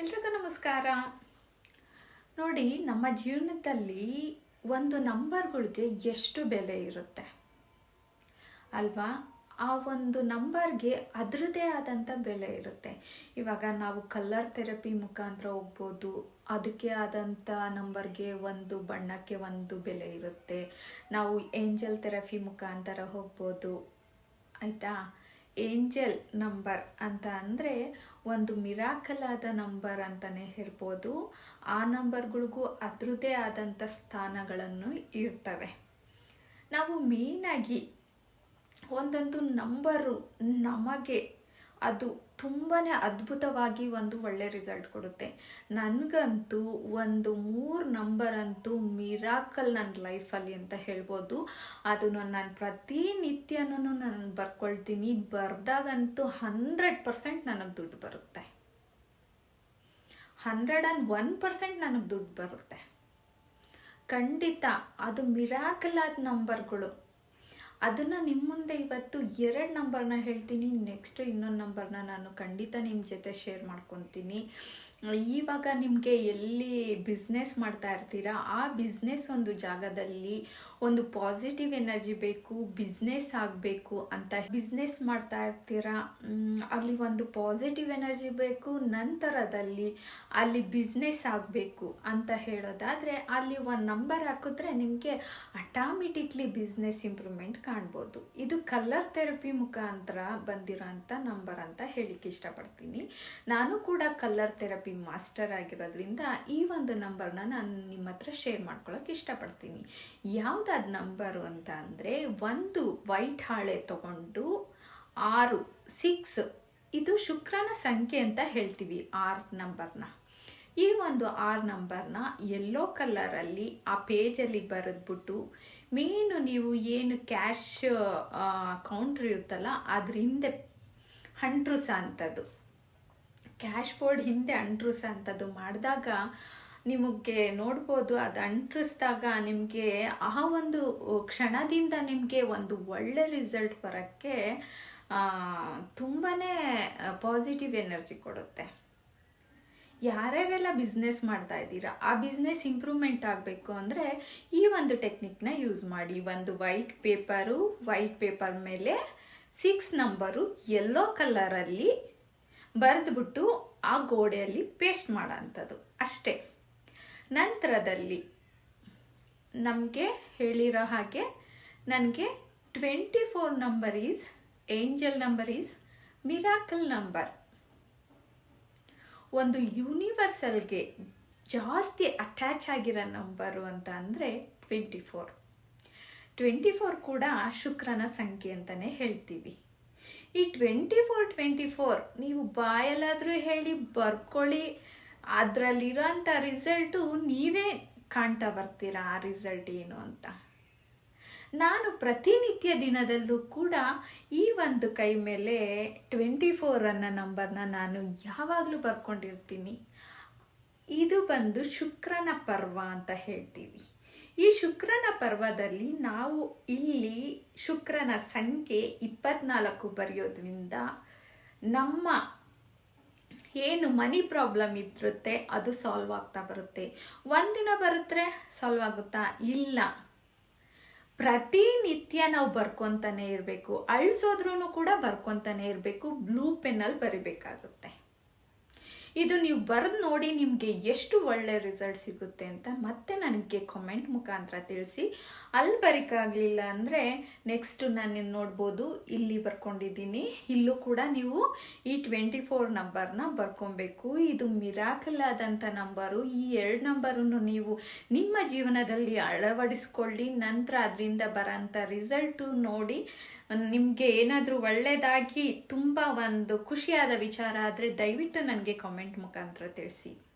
ಎಲ್ರಿಗೂ ನಮಸ್ಕಾರ. ನೋಡಿ, ನಮ್ಮ ಜೀವನದಲ್ಲಿ ಒಂದು ನಂಬರ್ಗಳಿಗೆ ಎಷ್ಟು ಬೆಲೆ ಇರುತ್ತೆ? ಅಲ್ವಾ? ಆ ಒಂದು ನಂಬರ್ಗೆ ಅದರದೇ ಆದಂಥ ಬೆಲೆ ಇರುತ್ತೆ. ಇವಾಗ ನಾವು ಕಲ್ಲರ್ ಥೆರಪಿ ಮುಖಾಂತರ ಹೋಗ್ಬೋದು, ಅದಕ್ಕೆ ಆದಂಥ ನಂಬರ್ಗೆ ಒಂದು ಬಣ್ಣಕ್ಕೆ ಒಂದು ಬೆಲೆ ಇರುತ್ತೆ. ನಾವು ಏಂಜಲ್ ಥೆರಪಿ ಮುಖಾಂತರ ಹೋಗ್ಬೋದು, ಆಯಿತಾ? ಏಂಜಲ್ ನಂಬರ್ ಅಂತ ಅಂದರೆ ಒಂದು ಮಿರಾಕಲಾದ ನಂಬರ್ ಅಂತಲೇ ಹೇಳ್ಬೋದು. ಆ ನಂಬರ್ಗಳಿಗೂ ಅದರದ್ದೇ ಆದಂಥ ಸ್ಥಾನಗಳನ್ನು ಇರ್ತವೆ. ನಾವು ಮೇಯ್ನಾಗಿ ಒಂದೊಂದು ನಂಬರು ನಮಗೆ ಅದು ತುಂಬಾ ಅದ್ಭುತವಾಗಿ ಒಂದು ಒಳ್ಳೆ ರಿಸಲ್ಟ್ ಕೊಡುತ್ತೆ. ನನಗಂತೂ ಒಂದು ಮೂರು ನಂಬರ್ ಅಂತೂ ಮಿರಾಕಲ್ ನನ್ನ ಲೈಫಲ್ಲಿ ಅಂತ ಹೇಳ್ಬೋದು. ಅದನ್ನು ನಾನು ಪ್ರತಿನಿತ್ಯನೂ ನಾನು ಬರ್ಕೊಳ್ತೀನಿ. ಬರ್ದಾಗಂತೂ ಹಂಡ್ರೆಡ್ ಪರ್ಸೆಂಟ್ ನನಗೆ ದುಡ್ಡು ಬರುತ್ತೆ. ಹಂಡ್ರೆಡ್ ಆ್ಯಂಡ್ ಒನ್ ಪರ್ಸೆಂಟ್ ನನಗೆ ದುಡ್ಡು ಬರುತ್ತೆ. ಖಂಡಿತ ಅದು ಮಿರಾಕಲ್ ಆದ ನಂಬರ್ಗಳು ಅದನ್ನು ನಿಮ್ಮ ಮುಂದೆ ಇವತ್ತು ಎರಡು ನಂಬರ್ನ ಹೇಳ್ತೀನಿ ನೆಕ್ಸ್ಟ್ ಇನ್ನೊಂದು ನಂಬರ್ನ ನಾನು ಖಂಡಿತ ನಿಮ್ಮ ಜೊತೆ ಶೇರ್ ಮಾಡ್ಕೊತೀನಿ. ಇವಾಗ ನಿಮಗೆ ಎಲ್ಲಿ ಬಿಸ್ನೆಸ್ ಮಾಡ್ತಾ ಇರ್ತೀರಾ, ಆ ಬಿಸ್ನೆಸ್ ಒಂದು ಜಾಗದಲ್ಲಿ ಒಂದು ಪಾಸಿಟಿವ್ ಎನರ್ಜಿ ಬೇಕು ಬಿಸ್ನೆಸ್ ಆಗಬೇಕು ಅಂತ ಬಿಸ್ನೆಸ್ ಮಾಡ್ತಾ ಇರ್ತೀರಾ? ಅಲ್ಲಿ ಒಂದು ಪಾಸಿಟಿವ್ ಎನರ್ಜಿ ಬೇಕು, ನಂತರದಲ್ಲಿ ಅಲ್ಲಿ ಬಿಸ್ನೆಸ್ ಆಗಬೇಕು ಅಂತ ಹೇಳೋದಾದರೆ ಅಲ್ಲಿ ಒಂದು ನಂಬರ್ ಹಾಕಿದ್ರೆ ನಿಮಗೆ ಅಟಾಮೆಟಿಕ್ಲಿ ಬಿಸ್ನೆಸ್ ಇಂಪ್ರೂವ್ಮೆಂಟ್ ಕಾಣ್ಬೋದು. ಇದು ಕಲರ್ ಥೆರಪಿ ಮುಖಾಂತರ ಬಂದಿರೋಂಥ ನಂಬರ್ ಅಂತ ಹೇಳಿಕ್ಕೆ ಇಷ್ಟಪಡ್ತೀನಿ. ನಾನು ಕೂಡ ಕಲರ್ ಥೆರಪಿ ಮಾಸ್ಟರ್ ಆಗಿರೋದ್ರಿಂದ ಈ ಒಂದು ನಂಬರ್ನ ನಾನು ನಿಮ್ಮ ಹತ್ರ ಶೇರ್ ಮಾಡ್ಕೊಳ್ಳೋಕೆ ಇಷ್ಟಪಡ್ತೀನಿ ಯಾವುದಾದ ನಂಬರು ಅಂತ ಅಂದರೆ ಒಂದು ವೈಟ್ ಹಾಳೆ ತಗೊಂಡು ಆರು ಸಿಕ್ಸ್ ಇದು ಶುಕ್ರನ ಸಂಖ್ಯೆ ಅಂತ ಹೇಳ್ತೀವಿ ಆರ್ ನಂಬರ್ನ ಈ ಒಂದು ಆರ್ ನಂಬರ್ನ ಎಲ್ಲೋ ಕಲರಲ್ಲಿ ಆ ಪೇಜಲ್ಲಿ ಬರೆದ್ಬಿಟ್ಟು ಮೇನು ನೀವು ಏನು ಕ್ಯಾಶ್ ಕೌಂಟ್ರ್ ಇರುತ್ತಲ್ಲ ಅದ್ರ ಹಿಂದೆ ಹಂಟ್ರುಸ ಅಂಥದ್ದು ಕ್ಯಾಶ್ ಬೋರ್ಡ್ ಹಿಂದೆ ಅಂಟ್ರುಸ ಅಂಥದ್ದು ಮಾಡಿದಾಗ ನಿಮಗೆ ನೋಡ್ಬೋದು, ಅದು ಅಂಟ್ರಿಸಿದಾಗ ನಿಮಗೆ ಆ ಒಂದು ಕ್ಷಣದಿಂದ ನಿಮಗೆ ಒಂದು ಒಳ್ಳೆ ರಿಸಲ್ಟ್ ಬರೋಕ್ಕೆ ತುಂಬಾ ಪಾಸಿಟಿವ್ ಎನರ್ಜಿ ಕೊಡುತ್ತೆ. ಯಾರ್ಯಾರೆಲ್ಲ ಬಿಸ್ನೆಸ್ ಮಾಡ್ತಾ ಇದ್ದೀರಾ, ಆ ಬಿಸ್ನೆಸ್ ಇಂಪ್ರೂವ್ಮೆಂಟ್ ಆಗಬೇಕು ಅಂದರೆ ಈ ಒಂದು ಟೆಕ್ನಿಕ್ನ ಯೂಸ್ ಮಾಡಿ. ಒಂದು ವೈಟ್ ಪೇಪರು ವೈಟ್ ಪೇಪರ್ ಮೇಲೆ ಸಿಕ್ಸ್ ನಂಬರು ಎಲ್ಲೋ ಕಲರಲ್ಲಿ ಬರೆದ್ಬಿಟ್ಟು ಆ ಗೋಡೆಯಲ್ಲಿ ಪೇಸ್ಟ್ ಮಾಡೋ ಅಂಥದ್ದು. ಅಷ್ಟೇ. ನಂತರದಲ್ಲಿ ನಮಗೆ ಹೇಳಿರೋ ಹಾಗೆ ನನಗೆ twenty four number is angel number is miracle number ಒಂದು ಯೂನಿವರ್ಸಲ್ಗೆ ಜಾಸ್ತಿ ಅಟ್ಯಾಚ್ ಆಗಿರೋ ನಂಬರು ಅಂತ ಅಂದರೆ ಟ್ವೆಂಟಿ ಫೋರ್ ಟ್ವೆಂಟಿ ಫೋರ್ ಕೂಡ ಶುಕ್ರನ ಸಂಖ್ಯೆ ಅಂತಲೇ ಹೇಳ್ತೀವಿ. ಈ ಟ್ವೆಂಟಿ ಫೋರ್ ಟ್ವೆಂಟಿ ಫೋರ್ ನೀವು ಬಾಯಲ್ಲಾದರೂ ಹೇಳಿ ಬರ್ಕೊಳ್ಳಿ ಅದರಲ್ಲಿರೋಂಥ ರಿಸಲ್ಟು ನೀವೇ ಕಾಣ್ತಾ ಬರ್ತೀರಾ ಆ ರಿಸಲ್ಟ್ ಏನು ಅಂತ? ನಾನು ಪ್ರತಿನಿತ್ಯ ದಿನದಲ್ಲೂ ಕೂಡ ಈ ಒಂದು ಕೈ ಮೇಲೆ ಟ್ವೆಂಟಿ ಫೋರ್ ಅನ್ನೋ ನಂಬರ್ನ ನಾನು ಯಾವಾಗಲೂ ಬರ್ಕೊಂಡಿರ್ತೀನಿ. ಇದು ಬಂದು ಶುಕ್ರನ ಪರ್ವ ಅಂತ ಹೇಳ್ತೀವಿ. ಈ ಶುಕ್ರನ ಪರ್ವದಲ್ಲಿ ನಾವು ಇಲ್ಲಿ ಶುಕ್ರನ ಸಂಖ್ಯೆ ಇಪ್ಪತ್ನಾಲ್ಕು ಬರೆಯೋದ್ರಿಂದ ನಮ್ಮ ಏನು ಮನಿ ಪ್ರಾಬ್ಲಮ್ ಇರುತ್ತೆ, ಅದು ಸಾಲ್ವ್ ಆಗ್ತಾ ಬರುತ್ತೆ. ಒಂದಿನ ಬರುತ್ತೆ ಸಾಲ್ವ್ ಆಗುತ್ತಾ? ಇಲ್ಲ. ಪ್ರತಿನಿತ್ಯ ನಾವು ಬರ್ಕೊತಾನೆ ಇರಬೇಕು. ಅಳಿಸೋದ್ರೂ ಕೂಡ ಬರ್ಕೊತಾನೆ ಇರಬೇಕು. ಬ್ಲೂ ಪೆನ್ನಲ್ಲಿ ಬರಿಬೇಕಾಗುತ್ತೆ. ಇದು ನೀವು ಬರೆದು ನೋಡಿ ನಿಮಗೆ ಎಷ್ಟು ಒಳ್ಳೆ ರಿಸಲ್ಟ್ ಸಿಗುತ್ತೆ ಅಂತ ಮತ್ತೆ ನನಗೆ ಕಮೆಂಟ್ ಮುಖಾಂತರ ತಿಳಿಸಿ. ಅಲ್ಲಿ ಬರೀಕಾಗಲಿಲ್ಲ ಅಂದರೆ ನೆಕ್ಸ್ಟ್ ನಾನು ನೋಡ್ಬೋದು. ಇಲ್ಲಿ ಬರ್ಕೊಂಡಿದ್ದೀನಿ. ಇಲ್ಲೂ ಕೂಡ ನೀವು ಈ ಟ್ವೆಂಟಿ ಫೋರ್ ನಂಬರ್ನ ಬರ್ಕೊಬೇಕು. ಇದು ಮಿರಾಕಲ್ ಆದಂಥ ನಂಬರು ಈ ಎರಡು ನಂಬರನ್ನು ನೀವು ನಿಮ್ಮ ಜೀವನದಲ್ಲಿ ಅಳವಡಿಸ್ಕೊಳ್ಳಿ. ನಂತರ ಅದರಿಂದ ಬರೋಂಥ ರಿಸಲ್ಟು ನೋಡಿ. ನಿಮಗೆ ಏನಾದರೂ ಒಳ್ಳೆಯದಾಗಿ ತುಂಬ ಒಂದು ಖುಷಿಯಾದ ವಿಚಾರ ಆದರೆ ದಯವಿಟ್ಟು ನನಗೆ ಕಾಮೆಂಟ್ ಮುಖಾಂತರ ತಿಳಿಸಿ.